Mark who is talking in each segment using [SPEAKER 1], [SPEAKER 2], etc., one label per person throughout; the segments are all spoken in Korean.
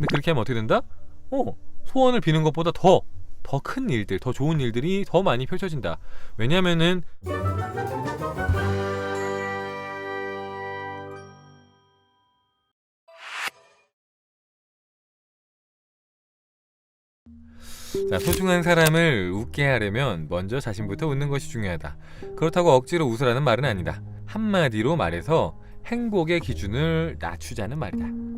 [SPEAKER 1] 근데 그렇게 하면 어떻게 된다? 어, 소원을 비는 것보다 더, 더 큰 일들, 더 좋은 일들이 더 많이 펼쳐진다. 왜냐면은, 자, 소중한 사람을 웃게 하려면 먼저 자신부터 웃는 것이 중요하다. 그렇다고 억지로 웃으라는 말은 아니다. 한마디로 말해서 행복의 기준을 낮추자는 말이다.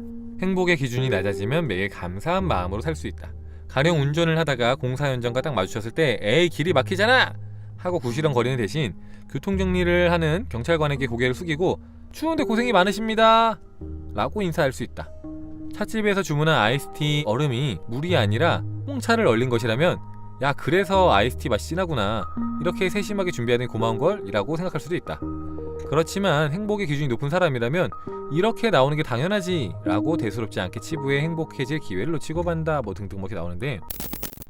[SPEAKER 1] 행복의 기준이 낮아지면 매일 감사한 마음으로 살 수 있다. 가령 운전을 하다가 공사 현장과 딱 마주쳤을 때 에이 길이 막히잖아! 하고 구시렁거리는 대신 교통 정리를 하는 경찰관에게 고개를 숙이고 추운데 고생이 많으십니다. 라고 인사할 수 있다. 찻집에서 주문한 아이스티 얼음이 물이 아니라 홍차를 얼린 것이라면 야 그래서 아이스티 맛이 진하구나. 이렇게 세심하게 준비하는 고마운 걸? 이라고 생각할 수도 있다 그렇지만 행복의 기준이 높은 사람이라면 이렇게 나오는 게 당연하지 라고 대수롭지 않게 치부해 행복해질 기회를 놓치고 만다 뭐 등등 뭐 이렇게 나오는데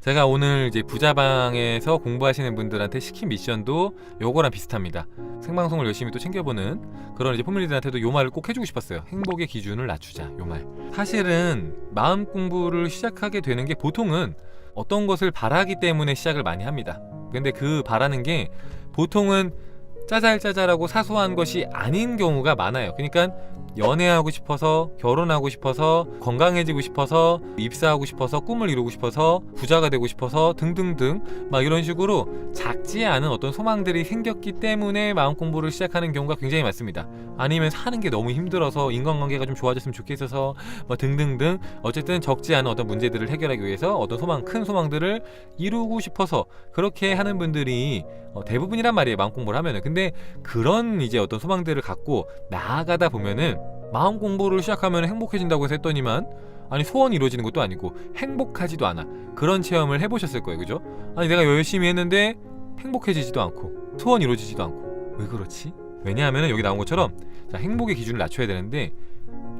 [SPEAKER 1] 제가 오늘 이제 부자방에서 공부하시는 분들한테 시킨 미션도 요거랑 비슷합니다. 생방송을 열심히 또 챙겨보는 그런 이제 포밀리들한테도 요 말을 꼭 해주고 싶었어요. 행복의 기준을 낮추자 요 말. 사실은 마음 공부를 시작하게 되는 게 보통은 어떤 것을 바라기 때문에 시작을 많이 합니다. 근데 그 바라는 게 보통은 짜잘짜잘하고 사소한 것이 아닌 경우가 많아요. 그러니까 연애하고 싶어서 결혼하고 싶어서 건강해지고 싶어서 입사하고 싶어서 꿈을 이루고 싶어서 부자가 되고 싶어서 등등등 막 이런 식으로 작지 않은 어떤 소망들이 생겼기 때문에 마음 공부를 시작하는 경우가 굉장히 많습니다. 아니면 사는 게 너무 힘들어서 인간관계가 좀 좋아졌으면 좋겠어서 뭐 등등등 어쨌든 적지 않은 어떤 문제들을 해결하기 위해서 어떤 소망 큰 소망들을 이루고 싶어서 그렇게 하는 분들이 어, 대부분이란 말이에요 마음 공부를 하면은 근데 그런 이제 어떤 소망들을 갖고 나아가다 보면은 마음 공부를 시작하면 행복해진다고 했더니만 아니 소원이 이루어지는 것도 아니고 행복하지도 않아. 그런 체험을 해보셨을 거예요. 그죠? 아니 내가 열심히 했는데 행복해지지도 않고 소원 이루어지지도 않고. 왜 그렇지? 왜냐하면 여기 나온 것처럼 자, 행복의 기준을 낮춰야 되는데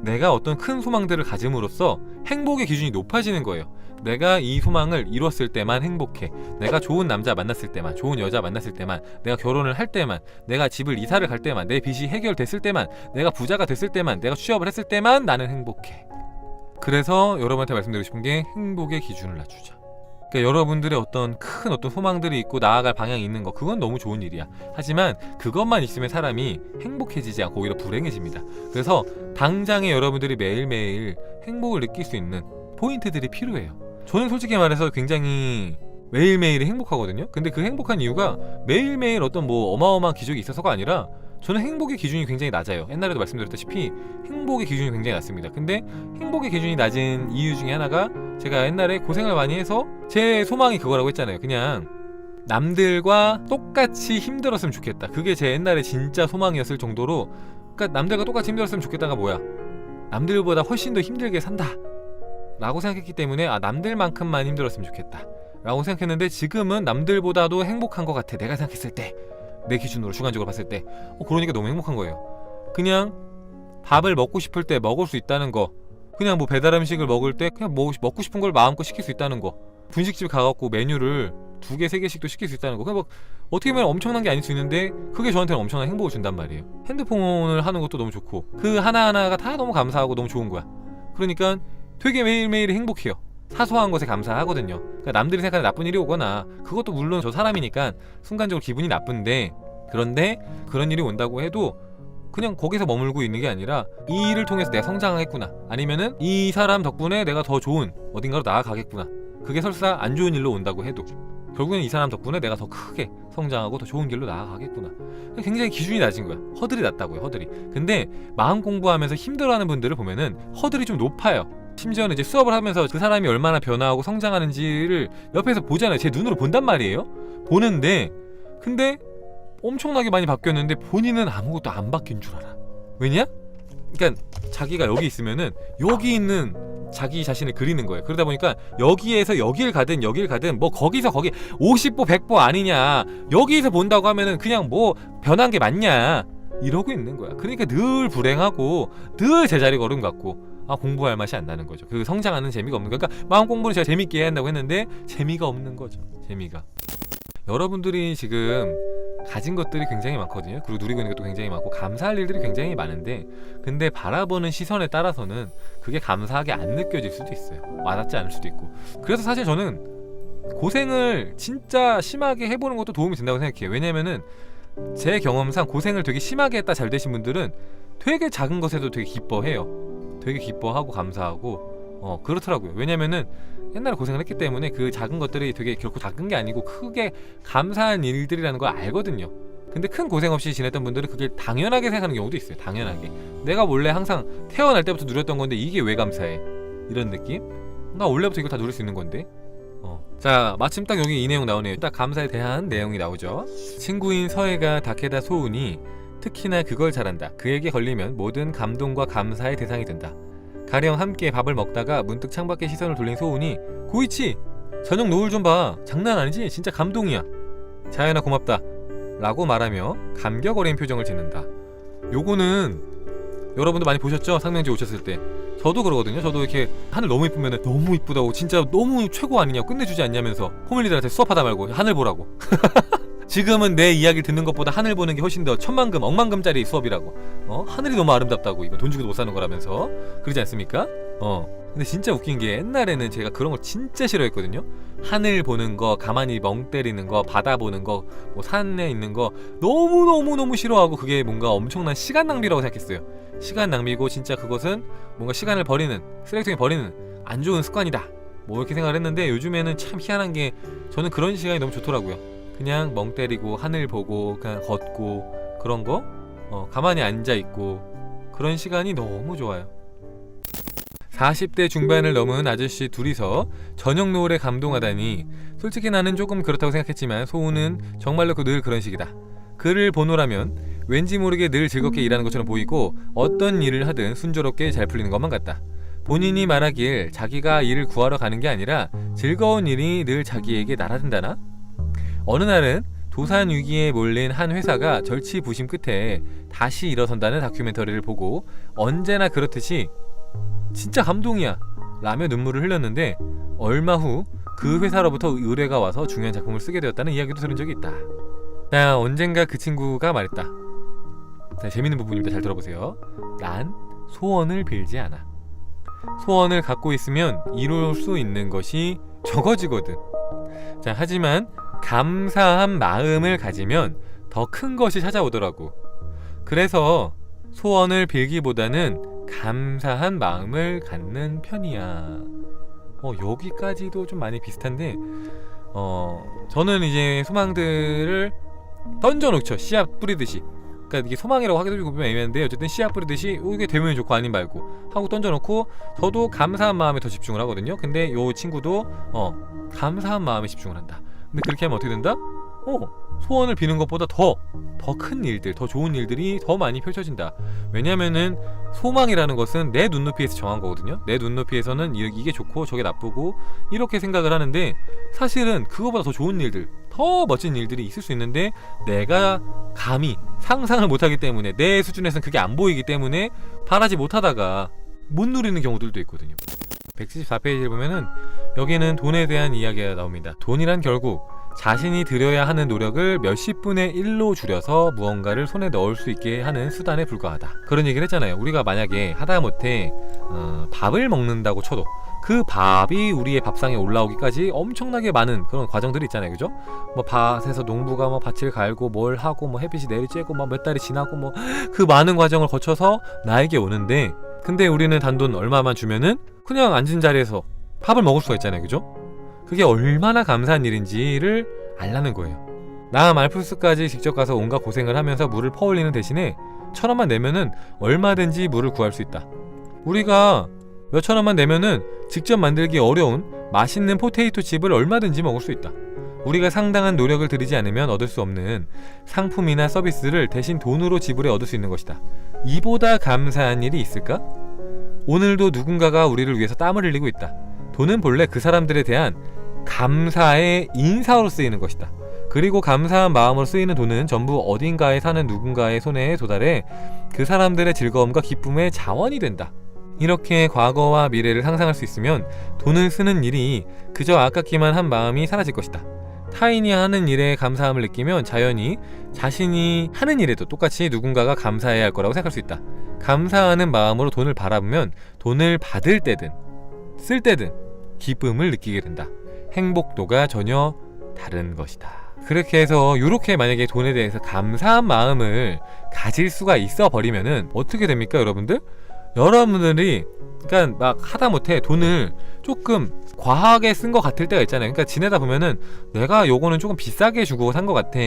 [SPEAKER 1] 내가 어떤 큰 소망들을 가짐으로써 행복의 기준이 높아지는 거예요. 내가 이 소망을 이뤘을 때만 행복해. 내가 좋은 남자 만났을 때만, 좋은 여자 만났을 때만, 내가 결혼을 할 때만, 내가 집을 이사를 갈 때만, 내 빚이 해결됐을 때만, 내가 부자가 됐을 때만, 내가 취업을 했을 때만 나는 행복해. 그래서 여러분한테 말씀드리고 싶은 게 행복의 기준을 낮추자. 그러니까 여러분들의 어떤 큰 어떤 소망들이 있고 나아갈 방향이 있는 거 그건 너무 좋은 일이야. 하지만 그것만 있으면 사람이 행복해지지 않고 오히려 불행해집니다. 그래서 당장에 여러분들이 매일매일 행복을 느낄 수 있는 포인트들이 필요해요. 저는 솔직히 말해서 굉장히 매일매일이 행복하거든요. 근데 그 행복한 이유가 매일매일 어떤 뭐 어마어마한 기적이 있어서가 아니라 저는 행복의 기준이 굉장히 낮아요. 옛날에도 말씀드렸다시피 행복의 기준이 굉장히 낮습니다. 근데 행복의 기준이 낮은 이유 중에 하나가 제가 옛날에 고생을 많이 해서 제 소망이 그거라고 했잖아요. 그냥 남들과 똑같이 힘들었으면 좋겠다. 그게 제 옛날에 진짜 소망이었을 정도로 그러니까 남들과 똑같이 힘들었으면 좋겠다가 뭐야? 남들보다 훨씬 더 힘들게 산다. 라고 생각했기 때문에 아 남들만큼만 힘들었으면 좋겠다. 라고 생각했는데 지금은 남들보다도 행복한 것 같아. 내가 생각했을 때. 내 기준으로 주관적으로 봤을 때. 어, 그러니까 너무 행복한 거예요. 그냥 밥을 먹고 싶을 때 먹을 수 있다는 거. 그냥 뭐 배달 음식을 먹을 때 그냥 먹, 먹고 싶은 걸 마음껏 시킬 수 있다는 거. 분식집 가갖고 메뉴를 두 개, 세 개씩도 시킬 수 있다는 거. 그냥 뭐 어떻게 보면 엄청난 게 아닐 수 있는데 그게 저한테는 엄청난 행복을 준단 말이에요. 핸드폰을 하는 것도 너무 좋고 그 하나하나가 다 너무 감사하고 너무 좋은 거야. 그러니까 되게 매일매일 행복해요. 사소한 것에 감사하거든요. 그러니까 남들이 생각하는 나쁜 일이 오거나 그것도 물론 저 사람이니까 순간적으로 기분이 나쁜데 그런데 그런 일이 온다고 해도 그냥 거기서 머물고 있는 게 아니라 이 일을 통해서 내가 성장하겠구나. 아니면은 이 사람 덕분에 내가 더 좋은 어딘가로 나아가겠구나. 그게 설사 안 좋은 일로 온다고 해도 결국엔 이 사람 덕분에 내가 더 크게 성장하고 더 좋은 길로 나아가겠구나. 굉장히 기준이 낮은 거야. 허들이 낮다고요 허들이. 근데 마음 공부하면서 힘들어하는 분들을 보면은 허들이 좀 높아요 심지어는 이제 수업을 하면서 그 사람이 얼마나 변화하고 성장하는지를 옆에서 보잖아요. 제 눈으로 본단 말이에요. 보는데 근데 엄청나게 많이 바뀌었는데 본인은 아무것도 안 바뀐 줄 알아. 왜냐? 그러니까 자기가 여기 있으면은 여기 있는 자기 자신을 그리는 거예요. 그러다 보니까 여기에서 여길 가든 여길 가든 뭐 거기서 거기 50보 100보 아니냐. 여기서 본다고 하면은 그냥 뭐 변한 게 맞냐. 이러고 있는 거야. 그러니까 늘 불행하고 늘 제자리 걸음 같고 아 공부할 맛이 안 나는 거죠. 그 성장하는 재미가 없는 거니까 그러니까 마음 공부를 제가 재밌게 해야 한다고 했는데 재미가 없는 거죠. 재미가. 여러분들이 지금 가진 것들이 굉장히 많거든요. 그리고 누리고 있는 것도 굉장히 많고 감사할 일들이 굉장히 많은데 근데 바라보는 시선에 따라서는 그게 감사하게 안 느껴질 수도 있어요. 와닿지 않을 수도 있고. 그래서 사실 저는 고생을 진짜 심하게 해보는 것도 도움이 된다고 생각해요. 왜냐면은 제 경험상 고생을 되게 심하게 했다 잘 되신 분들은 되게 작은 것에도 되게 기뻐해요. 되게 기뻐하고 감사하고 어 그렇더라고요. 왜냐면은 옛날에 고생을 했기 때문에 그 작은 것들이 되게 결코 작은 게 아니고 크게 감사한 일들이라는 걸 알거든요. 근데 큰 고생 없이 지냈던 분들은 그게 당연하게 생각하는 경우도 있어요. 당연하게. 내가 원래 항상 태어날 때부터 누렸던 건데 이게 왜 감사해? 이런 느낌? 나 원래부터 이걸 다 누릴 수 있는 건데. 어. 자, 마침 딱 여기 이 내용 나오네요. 딱 감사에 대한 내용이 나오죠. 친구인 서해가 다케다 소운이 특히나 그걸 잘한다. 그에게 걸리면 모든 감동과 감사의 대상이 된다. 가령 함께 밥을 먹다가 문득 창밖에 시선을 돌린 소운이 고이치 저녁 노을 좀 봐. 장난 아니지? 진짜 감동이야. 자연아 고맙다. 라고 말하며 감격 어린 표정을 짓는다. 요거는 여러분도 많이 보셨죠? 상명지 오셨을 때. 저도 그러거든요. 저도 이렇게 하늘 너무 이쁘면 너무 이쁘다고 진짜 너무 최고 아니냐고 끝내주지 않냐면서 호밀리들한테 수업하다 말고 하늘 보라고. 지금은 내 이야기를 듣는 것보다 하늘 보는 게 훨씬 더 천만금, 억만금짜리 수업이라고. 어? 하늘이 너무 아름답다고 이거 돈 주고도 못 사는 거라면서 그러지 않습니까? 어. 근데 진짜 웃긴 게 옛날에는 제가 그런 걸 진짜 싫어했거든요. 하늘 보는 거, 가만히 멍 때리는 거, 바다 보는 거, 뭐 산에 있는 거 너무 너무 너무 싫어하고 그게 뭔가 엄청난 시간 낭비라고 생각했어요. 시간 낭비고 진짜 그것은 뭔가 시간을 버리는 쓰레기통에 버리는 안 좋은 습관이다. 뭐 이렇게 생각을 했는데 요즘에는 참 희한한 게 저는 그런 시간이 너무 좋더라고요. 그냥 멍 때리고 하늘 보고 그냥 걷고 그런 거 어, 가만히 앉아 있고 그런 시간이 너무 좋아요. 40대 중반을 넘은 아저씨 둘이서 저녁 노을에 감동하다니 솔직히 나는 조금 그렇다고 생각했지만 소우는 정말로 그 늘 그런 식이다. 그를 보노라면 왠지 모르게 늘 즐겁게 일하는 것처럼 보이고 어떤 일을 하든 순조롭게 잘 풀리는 것만 같다. 본인이 말하길 자기가 일을 구하러 가는 게 아니라 즐거운 일이 늘 자기에게 날아든다나? 어느 날은 도산 위기에 몰린 한 회사가 절치부심 끝에 다시 일어선다는 다큐멘터리를 보고 언제나 그렇듯이 진짜 감동이야 라며 눈물을 흘렸는데 얼마 후 그 회사로부터 의뢰가 와서 중요한 작품을 쓰게 되었다는 이야기도 들은 적이 있다. 자 언젠가 그 친구가 말했다. 자 재밌는 부분입니다. 잘 들어보세요. 난 소원을 빌지 않아. 소원을 갖고 있으면 이룰 수 있는 것이 적어지거든. 자 하지만 감사한 마음을 가지면 더 큰 것이 찾아오더라고. 그래서 소원을 빌기보다는 감사한 마음을 갖는 편이야. 어, 여기까지도 좀 많이 비슷한데, 어, 저는 이제 소망들을 던져놓죠. 씨앗 뿌리듯이. 그러니까 이게 소망이라고 하기도 좀 애매한데 어쨌든 씨앗 뿌리듯이 어, 이게 되면 좋고 아닌 말고 하고 던져놓고 저도 감사한 마음에 더 집중을 하거든요. 근데 요 친구도 어 감사한 마음에 집중을 한다. 근데 그렇게 하면 어떻게 된다? 어 소원을 비는 것보다 더 더 큰 일들, 더 좋은 일들이 더 많이 펼쳐진다. 왜냐면은 소망이라는 것은 내 눈높이에서 정한 거거든요. 내 눈높이에서는 이- 이게 좋고 저게 나쁘고 이렇게 생각을 하는데 사실은 그거보다 더 좋은 일들, 더 멋진 일들이 있을 수 있는데 내가 감히 상상을 못하기 때문에 내 수준에서는 그게 안 보이기 때문에 바라지 못하다가 못 누리는 경우들도 있거든요. 174페이지를 보면은 여기는 돈에 대한 이야기가 나옵니다. 돈이란 결국 자신이 들여야 하는 노력을 몇십 분의 1로 줄여서 무언가를 손에 넣을 수 있게 하는 수단에 불과하다. 그런 얘기를 했잖아요. 우리가 만약에 하다못해 어, 밥을 먹는다고 쳐도 그 밥이 우리의 밥상에 올라오기까지 엄청나게 많은 그런 과정들이 있잖아요. 그죠? 뭐 밭에서 농부가 뭐 밭을 갈고 뭘 하고 뭐 햇빛이 내리쬐고 뭐몇 달이 지나고 뭐 그 많은 과정을 거쳐서 나에게 오는데 근데 우리는 단돈 얼마만 주면은 그냥 앉은 자리에서 밥을 먹을 수가 있잖아요. 그죠? 그게 얼마나 감사한 일인지를 알라는 거예요. 나 말풀스까지 직접 가서 온갖 고생을 하면서 물을 퍼올리는 대신에 천 원만 내면은 얼마든지 물을 구할 수 있다. 우리가 몇 천 원만 내면은 직접 만들기 어려운 맛있는 포테이토 칩을 얼마든지 먹을 수 있다. 우리가 상당한 노력을 들이지 않으면 얻을 수 없는 상품이나 서비스를 대신 돈으로 지불해 얻을 수 있는 것이다. 이보다 감사한 일이 있을까? 오늘도 누군가가 우리를 위해서 땀을 흘리고 있다. 돈은 본래 그 사람들에 대한 감사의 인사로 쓰이는 것이다. 그리고 감사한 마음으로 쓰이는 돈은 전부 어딘가에 사는 누군가의 손에 도달해 그 사람들의 즐거움과 기쁨의 자원이 된다. 이렇게 과거와 미래를 상상할 수 있으면 돈을 쓰는 일이 그저 아깝기만 한 마음이 사라질 것이다. 타인이 하는 일에 감사함을 느끼면 자연히 자신이 하는 일에도 똑같이 누군가가 감사해야 할 거라고 생각할 수 있다. 감사하는 마음으로 돈을 바라보면 돈을 받을 때든 쓸 때든 기쁨을 느끼게 된다. 행복도가 전혀 다른 것이다. 그렇게 해서 이렇게 만약에 돈에 대해서 감사한 마음을 가질 수가 있어 버리면은 어떻게 됩니까, 여러분들? 여러분들이 그러니까 막 하다 못해 돈을 조금 과하게 쓴 것 같을 때가 있잖아요. 그러니까 지내다 보면은 내가 요거는 조금 비싸게 주고 산 것 같아.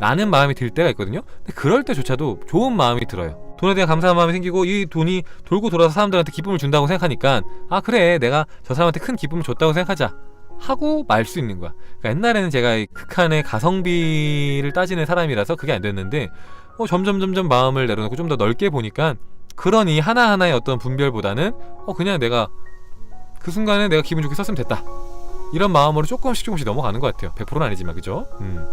[SPEAKER 1] 라는 마음이 들 때가 있거든요. 근데 그럴 때조차도 좋은 마음이 들어요. 돈에 대한 감사한 마음이 생기고 이 돈이 돌고 돌아서 사람들한테 기쁨을 준다고 생각하니까 아 그래 내가 저 사람한테 큰 기쁨을 줬다고 생각하자 하고 말 수 있는 거야. 그러니까 옛날에는 제가 이 극한의 가성비를 따지는 사람이라서 그게 안 됐는데 어, 점점 점점 마음을 내려놓고 좀 더 넓게 보니까 그런 이 하나하나의 어떤 분별보다는 어 그냥 내가 그 순간에 내가 기분 좋게 썼으면 됐다 이런 마음으로 조금씩 조금씩 넘어가는 것 같아요 100%는 아니지만 그죠? 음.